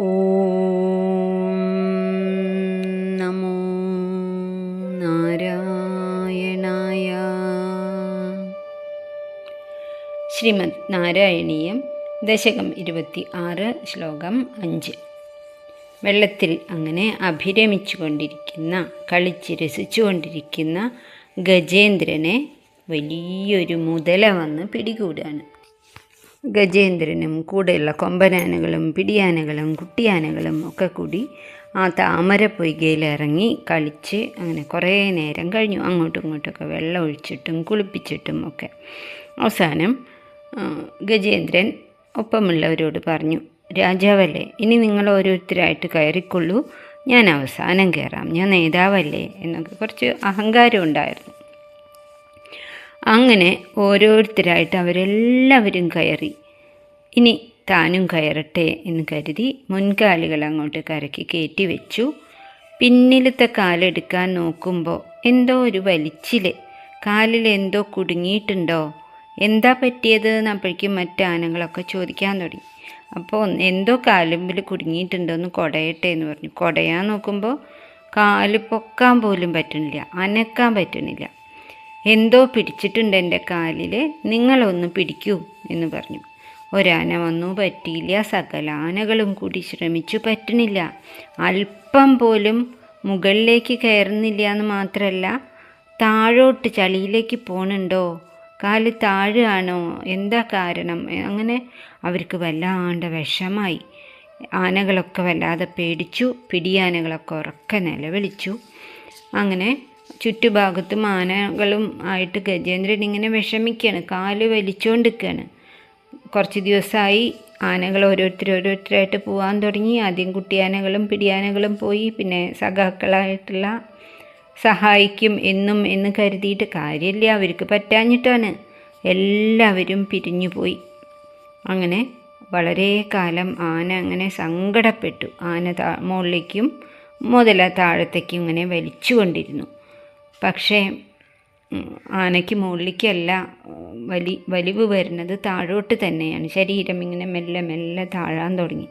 ഓം നമോ നാരായണായ. ശ്രീമദ് നാരായണീയം ദശകം ഇരുപത്തി ആറ് ശ്ലോകം അഞ്ച്. വെള്ളത്തിൽ അങ്ങനെ അഭിരമിച്ചു കൊണ്ടിരിക്കുന്ന കളിച്ച് രസിച്ചു കൊണ്ടിരിക്കുന്ന ഗജേന്ദ്രനെ വലിയൊരു മുതല വന്ന് പിടികൂടാണ്. ഗജേന്ദ്രനും കൂടെയുള്ള കൊമ്പനാനകളും പിടിയാനകളും കുട്ടിയാനകളും ഒക്കെ കൂടി ആ താമര പൊയ്കയിൽ ഇറങ്ങി കളിച്ച് അങ്ങനെ കുറേ നേരം കഴിഞ്ഞു. അങ്ങോട്ടും ഇങ്ങോട്ടൊക്കെ വെള്ളം ഒഴിച്ചിട്ടും കുളിപ്പിച്ചിട്ടും ഒക്കെ. അവസാനം ഗജേന്ദ്രൻ ഒപ്പമുള്ളവരോട് പറഞ്ഞു രാജാവല്ലേ ഇനി നിങ്ങൾ ഓരോരുത്തരായിട്ട് കയറിക്കൊള്ളൂ. ഞാൻ അവസാനം കയറാം. ഞാൻ നേതാവല്ലേ എന്നൊക്കെ കുറച്ച് അഹങ്കാരം ഉണ്ടായിരുന്നു. അങ്ങനെ ഓരോരുത്തരായിട്ട് അവരെല്ലാവരും കയറി. ഇനി താനും കയറട്ടെ എന്ന് കരുതി മുൻകാലുകൾ അങ്ങോട്ട് കരക്കി കയറ്റി വെച്ചു. പിന്നിലത്തെ കാലെടുക്കാൻ നോക്കുമ്പോൾ എന്തോ ഒരു വലിച്ചിൽ കാലിൽ എന്തോ കുടുങ്ങിയിട്ടുണ്ടോ? എന്താ പറ്റിയത് എന്ന് അപ്പോഴേക്കും മറ്റ് ആനകളൊക്കെ ചോദിക്കാൻ തുടങ്ങി. അപ്പോൾ എന്തോ കാലുമ്പിൽ കുടുങ്ങിയിട്ടുണ്ടോ എന്ന് കുടയട്ടെ എന്ന് പറഞ്ഞു. കുടയാൻ നോക്കുമ്പോൾ കാൽ പൊക്കാൻ പോലും പറ്റുന്നില്ല അനക്കാൻ പറ്റണില്ല എന്തോ പിടിച്ചിട്ടുണ്ട് എന്റെ കാലിൽ നിങ്ങളൊന്ന് പിടിക്കൂ എന്ന് പറഞ്ഞു. ഒരാന വന്നു പറ്റിയില്ല. സകല ആനകളും കൂടി ശ്രമിച്ചു. പറ്റണില്ല. അല്പം പോലും മുകളിലേക്ക് കയറുന്നില്ല എന്ന് മാത്രമല്ല താഴോട്ട് ചളിയിലേക്ക് പോണുണ്ടോ? കാൽ താഴുകയാണോ എന്താ കാരണം? അങ്ങനെ അവർക്ക് വല്ലാണ്ട് വിഷമായി. ആനകളൊക്കെ വല്ലാതെ പേടിച്ചു. പിടിയാനകളൊക്കെ ഉറക്കെ നിലവിളിച്ചു. അങ്ങനെ ചുറ്റുഭാഗത്തും മാനകളും ആയിട്ട് ഗജേന്ദ്രൻ ഇങ്ങനെ വിഷമിക്കുകയാണ് കാൽ വലിച്ചുകൊണ്ടിരിക്കുകയാണ് കുറച്ച് ദിവസമായി ആനകൾ ഓരോരുത്തർ ഓരോരുത്തരായിട്ട് പോകാൻ തുടങ്ങി. ആദ്യം കുട്ടിയാനകളും പിടിയാനകളും പോയി പിന്നെ സഖാക്കളായിട്ടുള്ള സഹായിക്കും എന്നും എന്ന് കരുതിയിട്ട് കാര്യമില്ല അവർക്ക് പറ്റാഞ്ഞിട്ടാണ്. എല്ലാവരും പിരിഞ്ഞു പോയി. അങ്ങനെ വളരെ കാലം ആന അങ്ങനെ സങ്കടപ്പെട്ടു. ആന താ മുകളിലേക്കും മുതല താഴത്തേക്കും ഇങ്ങനെ വലിച്ചുകൊണ്ടിരുന്നു. പക്ഷേ ആനയ്ക്ക് മുകളിലേക്കല്ല വലി വലിവ് വരുന്നത് താഴോട്ട് തന്നെയാണ്. ശരീരം ഇങ്ങനെ മെല്ലെ മെല്ലെ താഴാൻ തുടങ്ങി.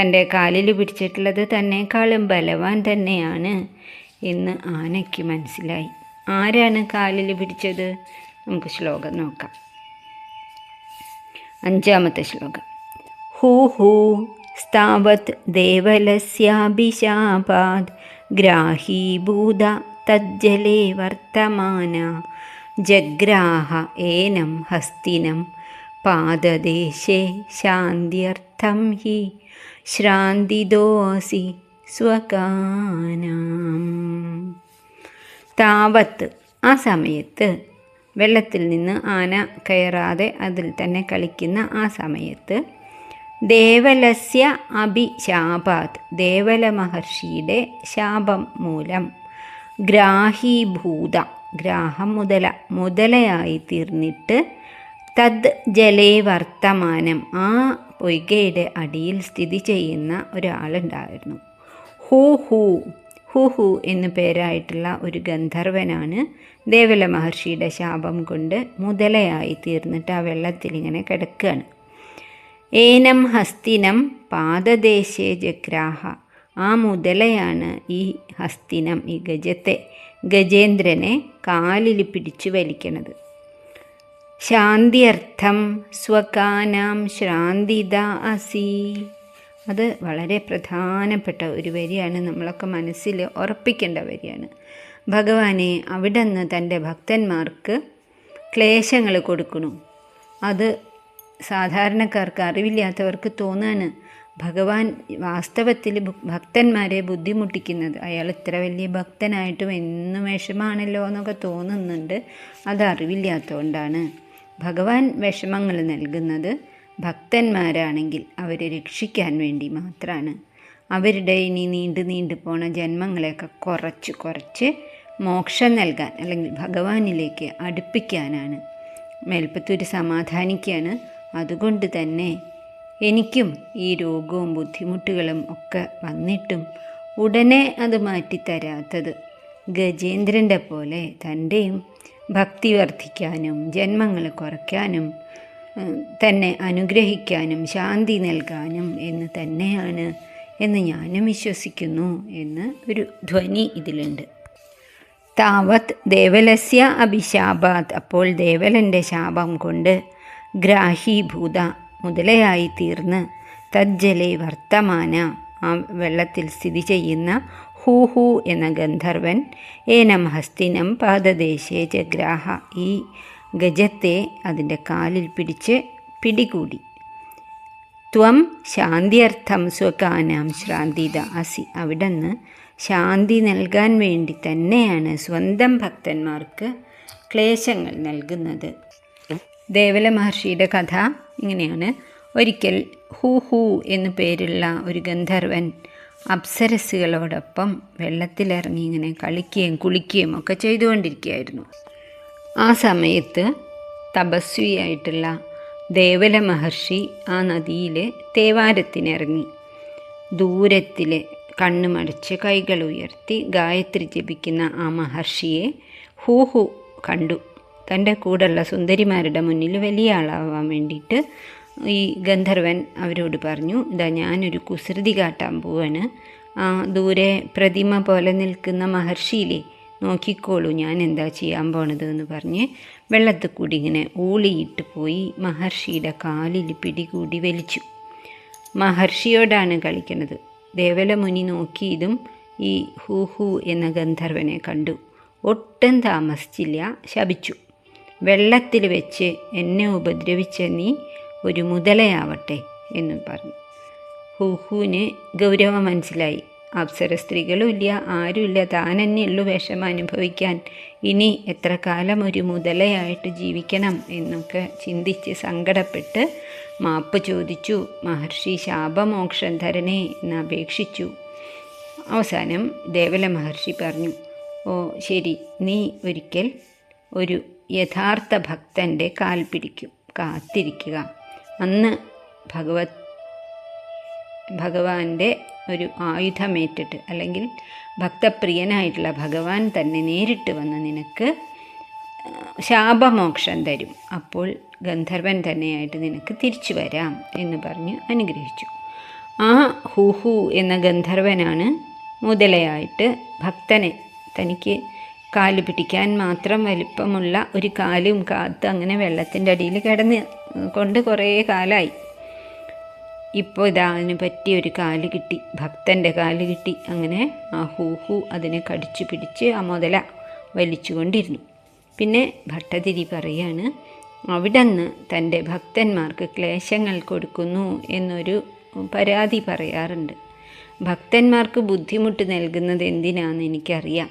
തന്റെ കാലിൽ പിടിച്ചിട്ടുള്ളത് തന്നെക്കാളും ബലവാൻ തന്നെയാണ് എന്ന് ആനയ്ക്ക് മനസ്സിലായി. ആരാണ് കാലിൽ പിടിച്ചത്? നമുക്ക് ശ്ലോകം നോക്കാം. അഞ്ചാമത്തെ ശ്ലോകം. ഹൂ ഹൂ സ്ഥാവത് ദേവലസ്യാഭിശാപാത് ഗ്രാഹീഭൂത തജ്ജലേ വർത്തമാന. ജഗ്രാഹ ഏനം ഹസ്തിനം പാദദേശേ ശാന്ത്യർത്ഥം ഹി. ശ്രാന്തിദോസി സ്വകാനാം താവത്ത്. ആ സമയത്ത് വെള്ളത്തിൽ നിന്ന് ആന കയറാതെ അതിൽ തന്നെ കളിക്കുന്ന ആ സമയത്ത് ദേവലസ്യ അഭിശാപാത്. ദേവല മഹർഷിയുടെ ശാപം മൂലം ഗ്രാഹീഭൂത ഗ്രാഹം മുതല മുതലയായി തീർന്നിട്ട് തദ് ജലേ വർത്തമാനം ആ പൊയ്കയുടെ അടിയിൽ സ്ഥിതി ചെയ്യുന്ന ഒരാളുണ്ടായിരുന്നു. ഹൂ ഹൂ ഹു ഹു എന്നു പേരായിട്ടുള്ള ഒരു ഗന്ധർവനാണ് ദേവല മഹർഷിയുടെ ശാപം കൊണ്ട് മുതലയായി തീർന്നിട്ട് ആ വെള്ളത്തിൽ ഇങ്ങനെ കിടക്കുകയാണ്. ഏനം ഹസ്തിനം പാദദേശേ ജഗ്രാഹ ആ മുതലയാണ് ഈ ഹസ്തിനം ഈ ഗജത്തെ ഗജേന്ദ്രനെ കാലിൽ പിടിച്ചു വലിക്കണത്. ശാന്തിയർത്ഥം സ്വകാനാം ശ്രാന്തിത അസി. അത് വളരെ പ്രധാനപ്പെട്ട ഒരു വരിയാണ്. നമ്മളൊക്കെ മനസ്സിൽ ഉറപ്പിക്കേണ്ട വരിയാണ്. ഭഗവാനെ അവിടെ നിന്ന് തന്റെ ഭക്തന്മാർക്ക് ക്ലേശങ്ങൾ കൊടുക്കണു. അത് സാധാരണക്കാർക്ക് അറിവില്ലാത്തവർക്ക് തോന്നാണ്. ഭഗവാൻ വാസ്തവത്തിൽ ഭക്തന്മാരെ ബുദ്ധിമുട്ടിക്കുന്നത്. അയാൾ ഇത്ര വലിയ ഭക്തനായിട്ടും എന്നും വിഷമാണല്ലോ എന്നൊക്കെ തോന്നുന്നുണ്ട്. അത് അറിവില്ലാത്തതുകൊണ്ടാണ് ഭഗവാൻ വിഷമങ്ങൾ നൽകുന്നത് ഭക്തന്മാരാണെങ്കിൽ അവരെ രക്ഷിക്കാൻ വേണ്ടി മാത്രമാണ് അവരുടെ ഇനി നീണ്ടു നീണ്ടു പോണ ജന്മങ്ങളെയൊക്കെ കുറച്ച് കുറച്ച് മോക്ഷം നൽകാൻ അല്ലെങ്കിൽ ഭഗവാനിലേക്ക് അടുപ്പിക്കാനാണ്. മേൽപ്പത്തൂർ സമാധാനിക്കുകയാണ് അതുകൊണ്ട് തന്നെ എനിക്കും ഈ രോഗവും ബുദ്ധിമുട്ടുകളും ഒക്കെ വന്നിട്ടും ഉടനെ അത് മാറ്റിത്തരാത്തത് ഗജേന്ദ്രന്റെ പോലെ തന്റെയും ഭക്തി വർദ്ധിക്കാനും ജന്മങ്ങൾ കുറയ്ക്കാനും തന്നെ അനുഗ്രഹിക്കാനും ശാന്തി നൽകാനും എന്ന് തന്നെയാണ് എന്ന് ഞാനും വിശ്വസിക്കുന്നു എന്ന് ഒരു ധ്വനി ഇതിലുണ്ട്. താവത് ദേവലസ്യ അഭിശാപാത് അപ്പോൾ ദേവലന്റെ ശാപം കൊണ്ട് ഗ്രാഹീഭൂത മുതലയായി തീർന്ന് തജ്ജലെ വർത്തമാന ആ വെള്ളത്തിൽ സ്ഥിതി ചെയ്യുന്ന ഹൂഹു എന്ന ഗന്ധർവൻ ഏനം ഹസ്തിനം പാദദേശേ ജഗ്രാഹ ഈ ഗജത്തെ അതിന്റെ കാലിൽ പിടിച്ച് പിടികൂടി. ത്വം ശാന്തിയർത്ഥം സ്വകാനാം ശ്രാന്തിത അസി. അവിടുന്ന് ശാന്തി നൽകാൻ വേണ്ടി തന്നെയാണ് സ്വന്തം ഭക്തന്മാർക്ക് ക്ലേശങ്ങൾ നൽകുന്നത്. ദേവല മഹർഷിയുടെ കഥ ഇങ്ങനെയാണ്. ഒരിക്കൽ ഹൂ ഹൂ എന്നു പേരുള്ള ഒരു ഗന്ധർവൻ അപ്സരസ്സുകളോടൊപ്പം വെള്ളത്തിലിറങ്ങി ഇങ്ങനെ കളിക്കുകയും കുളിക്കുകയും ഒക്കെ ചെയ്തുകൊണ്ടിരിക്കുകയായിരുന്നു. ആ സമയത്ത് തപസ്വിയായിട്ടുള്ള ദേവല മഹർഷി ആ നദിയിൽ തേവാരത്തിനിറങ്ങി. ദൂരത്തിൽ കണ്ണുമടച്ച് കൈകൾ ഉയർത്തി ഗായത്രി ജപിക്കുന്ന ആ മഹർഷിയെ ഹൂഹു കണ്ടു. തന്റെ കൂടെയുള്ള സുന്ദരിമാരുടെ മുന്നിൽ വലിയ ആളാവാൻ വേണ്ടിയിട്ട് ഈ ഗന്ധർവൻ അവരോട് പറഞ്ഞു ഇതാ ഞാനൊരു കുസൃതി കാട്ടാൻ പോവാണ്. ദൂരെ പ്രതിമ പോലെ നിൽക്കുന്ന മഹർഷിയിലെ നോക്കിക്കോളൂ ഞാൻ എന്താ ചെയ്യാൻ പോണത് എന്ന് പറഞ്ഞ് വെള്ളത്തിൽ കൂടി ഇങ്ങനെ ഊളിയിട്ട് പോയി മഹർഷിയുടെ കാലിൽ പിടികൂടി വലിച്ചു. മഹർഷിയോടാണ് കളിക്കുന്നത് ദേവലമുനി നോക്കിയതും ഈ ഹൂഹു എന്ന ഗന്ധർവനെ കണ്ടു. ഒട്ടും താമസിച്ചില്ല ശപിച്ചു. വെള്ളത്തിൽ വെച്ച് എന്നെ ഉപദ്രവിച്ച നീ ഒരു മുതലയാവട്ടെ എന്ന് പറഞ്ഞു. ഹുഹുവിന് ഗൗരവം മനസ്സിലായി. അപ്സര സ്ത്രീകളും ഇല്ല ആരുമില്ല താൻ തന്നെയുള്ളൂ വിഷമം അനുഭവിക്കാൻ. ഇനി എത്ര കാലം ഒരു മുതലയായിട്ട് ജീവിക്കണം എന്നൊക്കെ ചിന്തിച്ച് സങ്കടപ്പെട്ട് മാപ്പ് ചോദിച്ചു. മഹർഷി ശാപമോക്ഷം തരണേ എന്ന് അപേക്ഷിച്ചു. അവസാനം ദേവല മഹർഷി പറഞ്ഞു ഓ ശരി നീ ഒരിക്കൽ ഒരു യഥാർത്ഥ ഭക്തന്റെ കാൽ പിടിക്കും. കാത്തിരിക്കുക. അന്ന് ഭഗവത് ഭഗവാന്റെ ഒരു ആയുധമേറ്റിട്ട് അല്ലെങ്കിൽ ഭക്തപ്രിയനായിട്ടുള്ള ഭഗവാൻ തന്നെ നേരിട്ട് വന്ന് നിനക്ക് ശാപമോക്ഷം തരും. അപ്പോൾ ഗന്ധർവൻ തന്നെയായിട്ട് നിനക്ക് തിരിച്ചു വരാം എന്ന് പറഞ്ഞ് അനുഗ്രഹിച്ചു. ആ ഹൂഹു എന്ന ഗന്ധർവനാണ് മുതലയായിട്ട് ഭക്തനെ തനിക്ക് കാൽ പിടിക്കാൻ മാത്രം വലിപ്പമുള്ള ഒരു കാലും കാത്ത് അങ്ങനെ വെള്ളത്തിന്റെ അടിയിൽ കിടന്ന് കൊണ്ട് കുറേ കാലമായി ഇപ്പോൾ ഇതാ പറ്റിയ ഒരു കാൽ കിട്ടി. ഭക്തന്റെ കാൽ കിട്ടി. അങ്ങനെ ആ ഹൂഹു അതിനെ കടിച്ചു പിടിച്ച് ആ മുതല വലിച്ചുകൊണ്ടിരുന്നു. പിന്നെ ഭട്ടതിരി പറയാണ് അവിടുന്ന് തന്റെ ഭക്തന്മാർക്ക് ക്ലേശങ്ങൾ കൊടുക്കുന്നു എന്നൊരു പരാതി പറയാറുണ്ട്. ഭക്തന്മാർക്ക് ബുദ്ധിമുട്ട് നൽകുന്നത് എന്തിനാണെന്ന് എനിക്കറിയാം.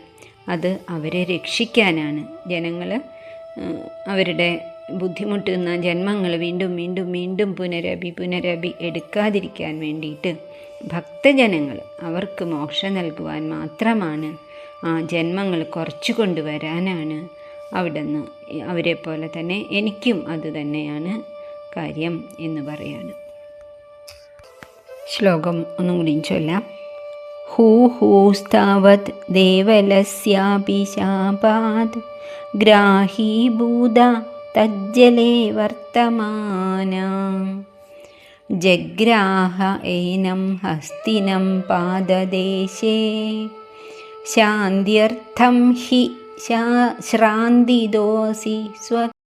അത് അവരെ രക്ഷിക്കാനാണ്. ജനങ്ങൾ അവരുടെ ബുദ്ധിമുട്ടുന്ന ജന്മങ്ങൾ വീണ്ടും വീണ്ടും വീണ്ടും പുനരഭി പുനരഭി എടുക്കാതിരിക്കാൻ വേണ്ടിയിട്ട് ഭക്തജനങ്ങൾ അവർക്ക് മോക്ഷം നൽകുവാൻ മാത്രമാണ് ആ ജന്മങ്ങൾ കുറച്ചു കൊണ്ടുവരാനാണ് അവിടുന്ന് അവരെ പോലെ തന്നെ എനിക്കും അത് തന്നെയാണ് കാര്യം എന്ന് പറയാണ്. ശ്ലോകം ഒന്നും കൂടി ചൊല്ലാം. ഹൂ ഹൂസ്താവത് ദേവലസ്യാപി ശാപാത് ഗ്രാഹീഭൂത തജ്ജലേ വർത്തമാന. ജഗ്രാഹ ഏനം ഹസ്തിനം പാദദേശേ. ശാന്ത്യർത്ഥം ഹി ശ്രാന്തിദോസി സ്വ